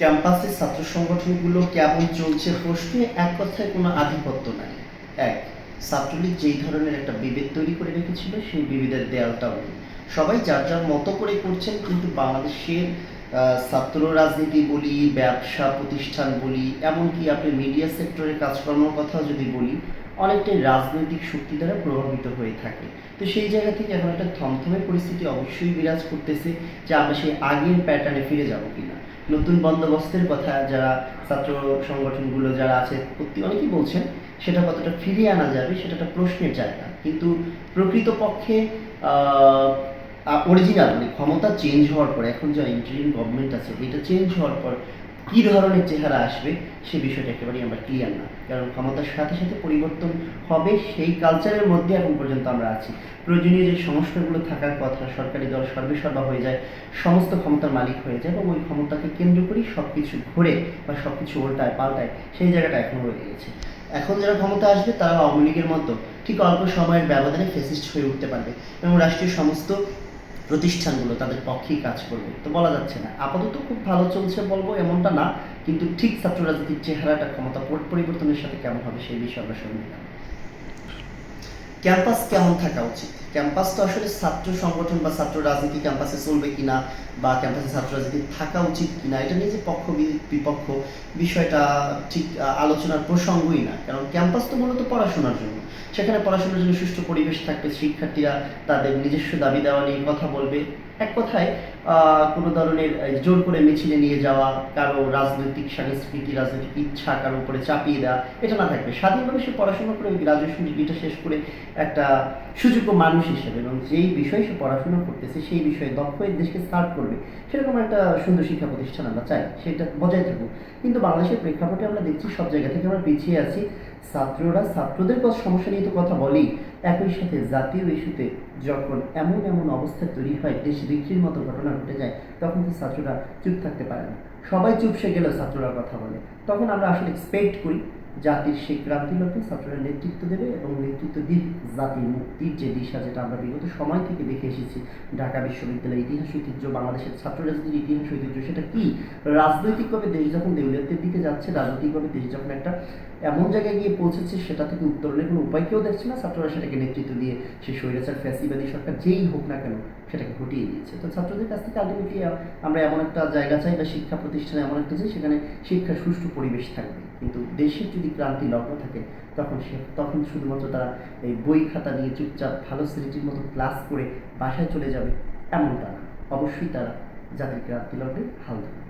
ক্যাম্পাসে ছাত্র সংগঠনগুলো কেমন চলছে প্রশ্নে এক কথায় কোনো আধিপত্য নাই। এক, ছাত্রলীগ যেই ধরনের একটা বিভেদ তৈরি করে রেখেছিল, সেই বিভেদের দেয়ালটাও নেই। সবাই যার যার মতো করে করছেন, কিন্তু বাংলাদেশের ছাত্র রাজনীতি বলি, ব্যবসা প্রতিষ্ঠান বলি, এমনকি আপনি মিডিয়া সেক্টরের কাজকর্মের কথাও যদি বলি, অনেকটাই রাজনৈতিক শক্তি দ্বারা প্রভাবিত হয়ে থাকে। তো সেই জায়গা থেকে এখন একটা থমথমে পরিস্থিতি অবশ্যই বিরাজ করতেছে যে আমরা সেই আগের প্যাটার্নে ফিরে যাব কিনা। নতুন বন্দোবস্তের কথা যারা ছাত্র সংগঠনগুলো যারা আছে অনেকেই বলছেন, সেটা কতটা ফিরিয়ে আনা যাবে সেটা একটা প্রশ্নের জায়গা। কিন্তু প্রকৃতপক্ষে অরিজিনাল মানে ক্ষমতা চেঞ্জ হওয়ার পর, এখন যা ইন্টারিম গভর্নমেন্ট আছে, এটা চেঞ্জ হওয়ার পর কী ধরনের চেহারা আসবে সে বিষয়টা একেবারেই আমরা ক্লিয়ার না। কারণ ক্ষমতার সাথে সাথে পরিবর্তন হবে সেই কালচারের মধ্যে এখন পর্যন্ত আমরা আছি। প্রয়োজনীয় যে সংস্কারগুলো থাকার কথা, সরকারি দল সর্বেসর্বা হয়ে যায়, সমস্ত ক্ষমতার মালিক হয়ে যায় এবং ওই ক্ষমতাকে কেন্দ্র করেই সব কিছু ঘুরে বা সব কিছু উল্টায় পাল্টায় সেই জায়গাটা এখন রয়ে গেছে এখন যারা ক্ষমতা আসবে তারা আওয়ামী লীগের মতো ঠিক অল্প সময়ের ব্যবধানে ফেসিস্ট হয়ে উঠতে পারবে এবং রাষ্ট্রীয় সমস্ত প্রতিষ্ঠানগুলো তাদের পক্ষেই কাজ করবে। তো বলা যাচ্ছে না। আপাতত খুব ভালো চলছে বলব এমনটা না, কিন্তু ঠিক ছাত্র রাজনীতির চেহারাটা, ক্ষমতা পর- পরিবর্তনের সাথে কেমন হবে সেই বিষয়ে আমরা শুনি ক্যাম্পাস কেমন থাকা উচিত? ক্যাম্পাস তো আসলে ছাত্র সংগঠন বা ছাত্র রাজনীতি ক্যাম্পাসে চলবে কিনা বা ক্যাম্পাসে ছাত্র রাজনীতি থাকা উচিত কিনা, এটা নিয়ে যে পক্ষ বিপক্ষ বিষয়টা ঠিক আলোচনার প্রসঙ্গই না। কারণ ক্যাম্পাস তো মূলত পড়াশোনার জন্য। সেখানে পড়াশোনার জন্য সুষ্ঠু পরিবেশ থাকবে, শিক্ষার্থীরা তাদের নিজস্ব দাবি দেওয়া নিয়ে কথা বলবে। এক কথায় কোনো ধরনের জোর করে মিছিলে নিয়ে যাওয়া, কারও রাজনৈতিক সংস্কৃতি রাজনৈতিক ইচ্ছা কারও উপরে চাপিয়ে দেওয়া, এটা না থাকবে। স্বাধীনভাবে সে পড়াশোনা করে গ্রাজুয়েশন ডিগ্রিটা শেষ করে একটা সুযোগ্য মানুষ হিসেবে এবং যেই বিষয়ে সে পড়াশোনা করতেছে, সেই বিষয়ে দক্ষ হয়ে দেশকে সার্ভ করবে, সেরকম একটা সুন্দর শিক্ষা প্রতিষ্ঠান আমরা চাই, সেটা বজায় থাকুক। কিন্তু বাংলাদেশের প্রেক্ষাপটে আমরা দেখছি সব জায়গা থেকে আমরা পিছিয়ে আছি। ছাত্ররা, ছাত্রদের কথা সমস্যা নিয়ে তো কথা বলেই। একই সাথে জাতীয় ইস্যুতে যখন এমন এমন অবস্থা তৈরি হয়, দেশ বিক্রির মতো ঘটনা ঘটে যায়, তখন তো ছাত্ররা চুপ থাকতে পারে না। সবাই চুপসে গেলেও ছাত্ররা কথা বলে। তখন আমরা আসলে এক্সপেক্ট করি জাতির সেই ক্রান্তি লক্ষ্যে ছাত্ররা নেতৃত্ব দেবে এবং নেতৃত্ব দিক জাতির মুক্তির যে দিশা যেটা আমরা বিগত সময় থেকে দেখে এসেছি, ঢাকা বিশ্ববিদ্যালয়ের ইতিহাস, ঐতিহ্য, বাংলাদেশের ছাত্র রাজনীতির ইতিহাস, ঐতিহ্য, সেটা কি? রাজনৈতিকভাবে দেশ যখন দেউলিয়াতের দিকে যাচ্ছে, রাজনৈতিকভাবে দেশ যখন একটা এমন জায়গায় গিয়ে পৌঁছেছে, সেটা থেকে উত্তরণের কোনো উপায় কেউ দেখছে না। ছাত্ররা সেটাকে নেতৃত্ব দিয়ে সেই স্বৈরাচার, ফ্যাসিবাদী সরকার যেই হোক না কেন, সেটাকে ঘটিয়ে দিয়েছে। তো ছাত্রদের কাছ থেকে আলটিমেটলি আমরা এমন একটা জায়গা চাই বা শিক্ষা প্রতিষ্ঠানে এমন একটা চাই, সেখানে শিক্ষার সুষ্ঠু পরিবেশ থাকবে। কিন্তু দেশের যদি ক্রান্তি লগ্ন থাকে, তখন সে, তখন শুধুমাত্র তারা এই বই খাতা নিয়ে চুপচাপ ভালো স্মৃতির মতো ক্লাস করে বাসায় চলে যাবে, এমনটা না। অবশ্যই তারা যাদের ক্রান্তি লগ্নে হাল ধরবে।